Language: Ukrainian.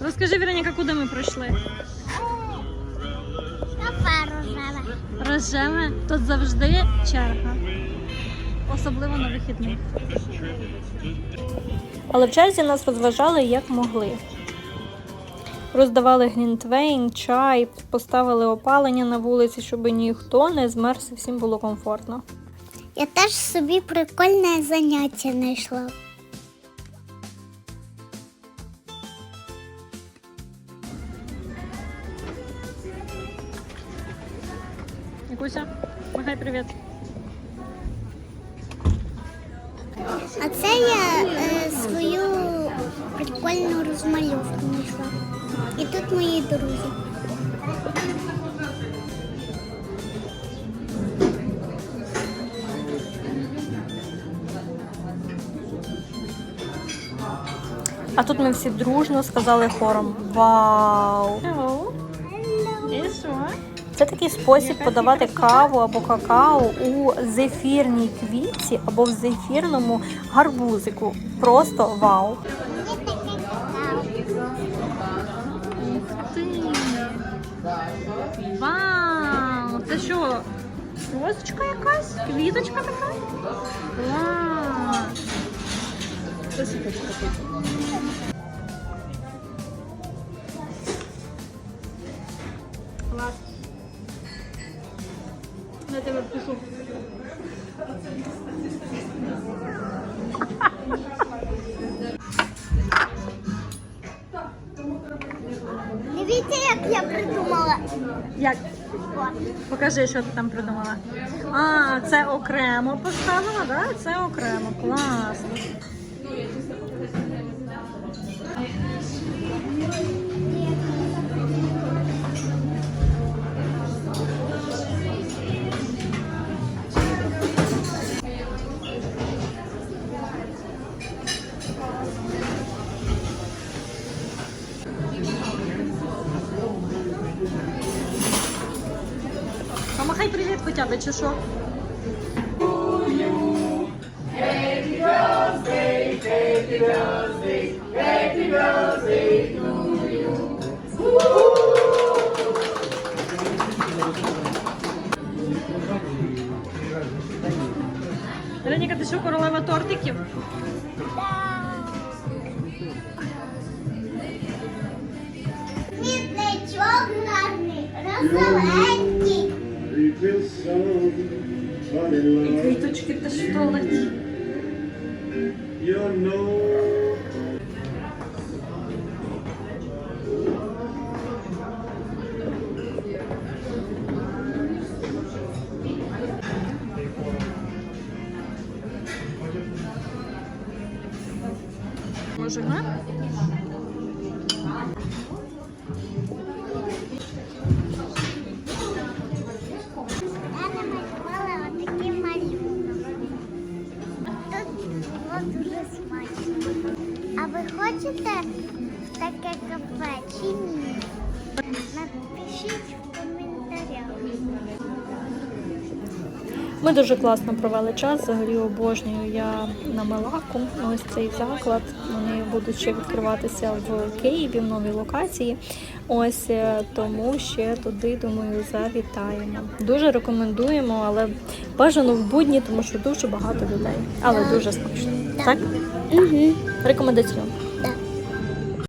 Розкажи, Вероніка, куди ми пройшли? Кафе рожеве. Рожеве. Тут завжди черга. Особливо на вихідних. Але в черзі нас розважали як могли. Роздавали глінтвейн, чай, поставили опалення на вулиці, щоб ніхто не змерз і всім було комфортно. Я теж собі прикольне заняття знайшла. Якуся, махай привіт. А це я е, свою прикольну розмальовку знайшла. І тут мої друзі. А тут ми всі дружно сказали хором Вау! І що? Це такий спосіб подавати каву або какао у зефірній квітці або в зефірному гарбузику. Просто вау! Вау! Це що? Розочка якась? Квіточка така? Клас! Клас. Я тебе впишу. Дивіться, як я придумала. Як? Покажи, що ти там придумала. А, це окремо поставила, да? Це окремо. Класно. Помахай привіт хоча б, чи що? Вероніка, ти що, королева тортиків? Квітничок гарний, розовенький. І квіточки в туалеті. Може, не? В таке кафе чи ні? Напишіть в коментарях. Ми дуже класно провели час. Взагалі обожнюю я на Мелаку. Ось цей заклад. Вони будуть ще відкриватися в Києві в новій локації. Ось е, тому ще туди, думаю, завітаємо. Дуже рекомендуємо, але бажано в будні, тому що дуже багато людей. Але дуже смачно. Так? Угу. Рекомендаційно.